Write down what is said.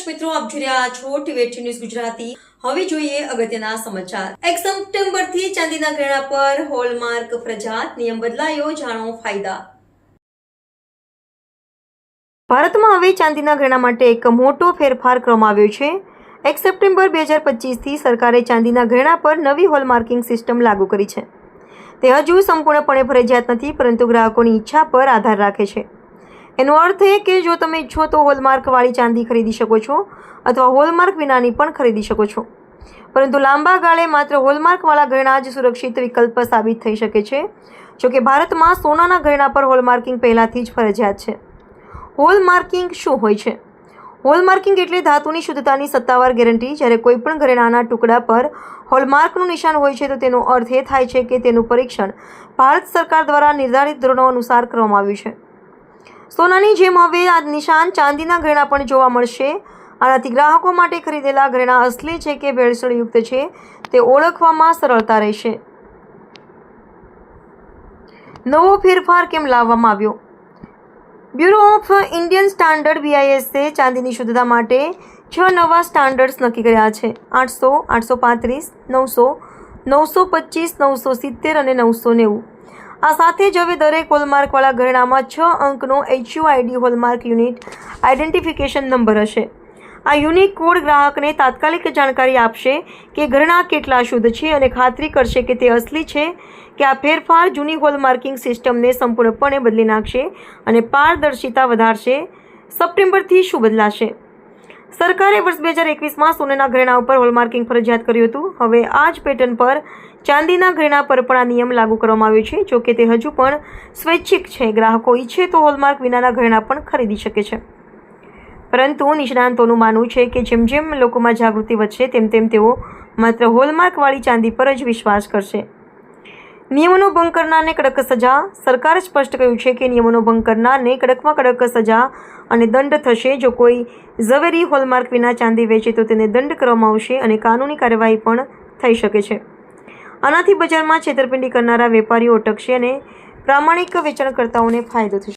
દર્શક મિત્રો, આપ જોઈ રહ્યા છો ટીવી ન્યૂઝ ગુજરાતી. હવે જોઈએ અગત્યના સમાચાર. એક સપ્ટેમ્બરથી ચાંદીના ઘરેણા પર હોલમાર્ક ફરજિયાત નિયમ બદલાયો, જાણો ફાયદા. ભારતમાં હવે ચાંદીના ઘરેણા માટે એક મોટો ફેરફાર કરવામાં આવ્યો છે. એક સપ્ટેમ્બર બે હજાર પચીસથી સરકારે ચાંદીના ઘરેણા પર નવી હોલમાર્કિંગ સિસ્ટમ લાગુ કરી છે. તે હજુ સંપૂર્ણપણે ફરજિયાત નથી, પરંતુ ગ્રાહકોની ઈચ્છા પર આધાર રાખે છે. એનો અર્થ એ કે જો તમે ઈચ્છો તો હોલમાર્કવાળી ચાંદી ખરીદી શકો છો અથવા હોલમાર્ક વિનાની પણ ખરીદી શકો છો. પરંતુ લાંબા ગાળે માત્ર હોલમાર્કવાળા ઘરેણા જ સુરક્ષિત વિકલ્પ સાબિત થઈ શકે છે, જોકે ભારતમાં સોનાના ઘરેણા પર હોલમાર્કિંગ પહેલાંથી જ ફરજિયાત છે. હોલમાર્કિંગ શું હોય છે? હોલમાર્કિંગ એટલે ધાતુની શુદ્ધતાની સત્તાવાર ગેરંટી. જ્યારે કોઈપણ ઘરેણાના ટુકડા પર હોલમાર્કનું નિશાન હોય છે, તો તેનો અર્થ એ થાય છે કે તેનું પરીક્ષણ ભારત સરકાર દ્વારા નિર્ધારિત ધોરણો અનુસાર કરવામાં આવ્યું છે. સોનાની જેમ હવે આ નિશાન ચાંદીના ઘરેણા પણ જોવા મળશે. આનાથી ગ્રાહકો માટે ખરીદેલા ઘરેણા અસલી છે કે ભેળસેળયુક્ત છે, તે ઓળખવામાં સરળતા રહેશે. નવો ફેરફાર કેમ લાવવામાં આવ્યો? બ્યુરો ઓફ ઇન્ડિયન સ્ટાન્ડર્ડ બીઆઈએસએ ચાંદીની શુદ્ધતા માટે છ નવા સ્ટાન્ડર્ડ્સ નક્કી કર્યા છે. આઠસો આઠસો પાંત્રીસ, નવસો નવસો પચીસ, નવસો સિત્તેર અને નવસો નેવું. આ સાથે જ હવે દરેક હોલમાર્કવાળા ઘરેણામાં છ અંકનો HUID hallmark unit identification number હશે. આ યુનિક કોડ ગ્રાહકને તાત્કાલિક જાણકારી આપશે કે ઘરણા કેટલા શુદ્ધ છે અને ખાતરી કરશે કે તે અસલી છે કે આ ફેરફાર જૂની હોલમાર્કિંગ સિસ્ટમને સંપૂર્ણપણે બદલી નાખશે અને પારદર્શિતા વધારશે, સપ્ટેમ્બરથી શું બદલાશે. સરકારે વર્ષ બે હજાર એકવીસમાં સોનાના ઘરેણા ઉપર હોલમાર્કિંગ ફરજિયાત કર્યું હતું. હવે આ જ પેટર્ન પર ચાંદીના ઘરેણા પર પણ આ નિયમ લાગુ કરવામાં આવ્યો છે. જો કે તે હજુ પણ સ્વૈચ્છિક છે. ગ્રાહકો ઈચ્છે તો હોલમાર્ક વિનાના ઘરેણા પણ ખરીદી શકે છે. પરંતુ નિષ્ણાંતોનું માનવું છે કે જેમ જેમ લોકોમાં જાગૃતિ વધશે, તેમ તેમ તેઓ માત્ર હોલમાર્કવાળી ચાંદી પર જ વિશ્વાસ કરશે. નિયમોનો ભંગ કરનારને કડક સજા. સરકારે સ્પષ્ટ કહ્યું છે કે નિયમોનો ભંગ કરનારને કડકમાં કડક સજા અને દંડ થશે. જો કોઈ ઝવેરી હોલમાર્ક વિના ચાંદી વેચે તો તેને દંડ કરવામાં આવશે અને કાનૂની કાર્યવાહી પણ થઈ શકે છે. આનાથી બજારમાં છેતરપિંડી કરનારા વેપારીઓ અટકશે અને પ્રામાણિક વેચાણકર્તાઓને ફાયદો થશે.